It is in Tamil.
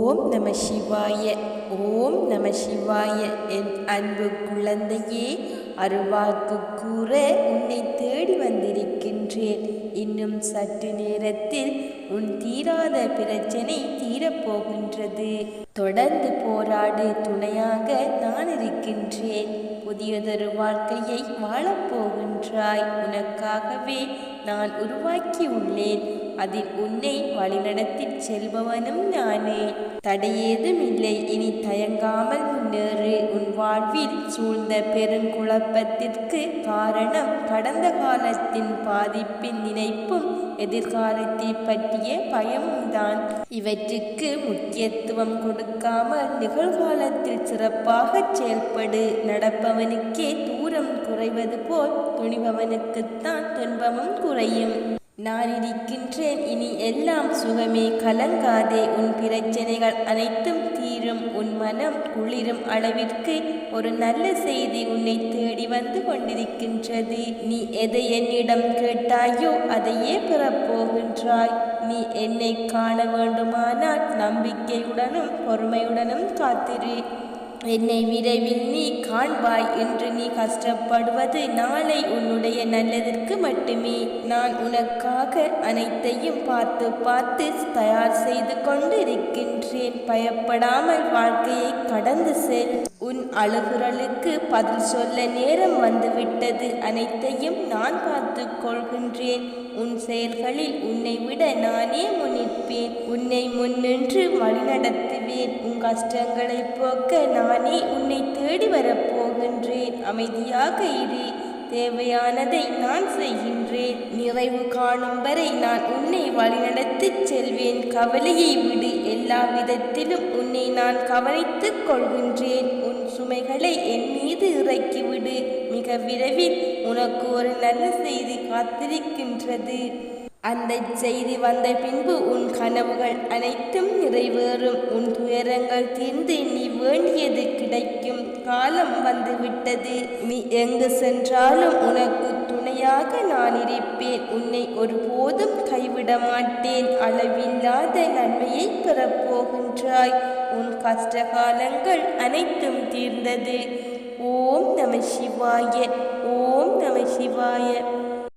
ஓம் நம சிவாய ஓம் நம சிவாய. என் அன்பு குழந்தையே அருவாக்கு கூற உன்னை தேடி வந்திருக்கின்றேன் இன்னும் சற்று நேரத்தில் உன் தீராத பிரச்சனை தீரப்போகின்றது. தொடர்ந்து போராடு துணையாக நான் இருக்கின்றேன். புதியதொரு வாழ்க்கையை வாழப்போகின்றாய் உனக்காகவே நான் உருவாக்கி உள்ளேன். அதில் உன்னை வழிநடத்தி செல்பவனும் நானே. தடையேதும் இல்லை. இனி தயங்காமல் முன்னேறு. உன் வாழ்வில் சூழ்ந்த பெருங்குழப்பத்திற்கு காரணம் கடந்த காலத்தின் பாதி மதிப்பின் நினைப்பும் எதிர்காலத்தை பற்றிய பயமும் தான் இவற்றுக்கு முக்கியத்துவம் கொடுக்காமல் நிகழ்காலத்தில் சிறப்பாக செயல்படு. நடப்பவனுக்கே தூரம் குறைவது போல் துணிபவனுக்குத்தான் துன்பமும் குறையும். நான் இருக்கின்றேன் இனி எல்லாம் சுகமே. கலங்காதே. உன் பிரச்சனைகள் அனைத்தும் தீரும். உன் மனம் குளிரும் அளவிற்கு ஒரு நல்ல செய்தி உன்னை தேடி வந்து கொண்டிருக்கின்றது. நீ எதை என்னிடம் கேட்டாயோ அதையே பெறப்போகின்றாய். நீ என்னை காண வேண்டுமானால் நம்பிக்கையுடனும் பொறுமையுடனும் காத்திரு. என்னை விரைவில் நீ காண்பாய் என்று நீ கஷ்டப்படுவது நாளை உன்னுடைய நல்லதற்கு மட்டுமே. நான் உனக்காக அனைத்தையும் பார்த்து பார்த்து தயார் செய்து கொண்டு இருக்கின்றேன் பயப்படாமல் வாழ்க்கையை கடந்து செல். உன் அழுகுரலுக்கு பதில் சொல்ல நேரம் வந்துவிட்டது. அனைத்தையும் நான் பார்த்து கொள்கின்றேன். உன் செயல்களில் உன்னை விட நானே முன்னிற்பேன். உன்னை முன்னின்று வழிநடத்துவேன். உன் கஷ்டங்களை போக்க நான் நானே உன்னை தேடி வரப்போகின்றேன். அமைதியாக இரு. தேவையானதை நான் செய்கின்றேன். நிறைவு காணும் வரை நான் உன்னை வழிநடத்திச் செல்வேன். கவலையை விடு. எல்லா விதத்திலும் உன்னை நான் கவனித்துக் கொள்கின்றேன். உன் சுமைகளை என் மீது இறக்கிவிடு. மிக விரைவில் உனக்கு ஒரு நல்ல செய்தி காத்திருக்கின்றது. அந்த செய்தி வந்த பின்பு உன் கனவுகள் அனைத்தும் நிறைவேறும் உன் துயரங்கள் தீர்ந்து நீ வேண்டியது கிடைக்கும். காலம் வந்துவிட்டது. நீ எங்கு சென்றாலும் உனக்கு துணையாக நான் இருப்பேன். உன்னை ஒருபோதும் கைவிட மாட்டேன். அளவில்லாத நன்மையை பெறப்போகின்றாய். உன் கஷ்ட காலங்கள் அனைத்தும் தீர்ந்தது. ஓம் நம சிவாய ஓம் நம சிவாய.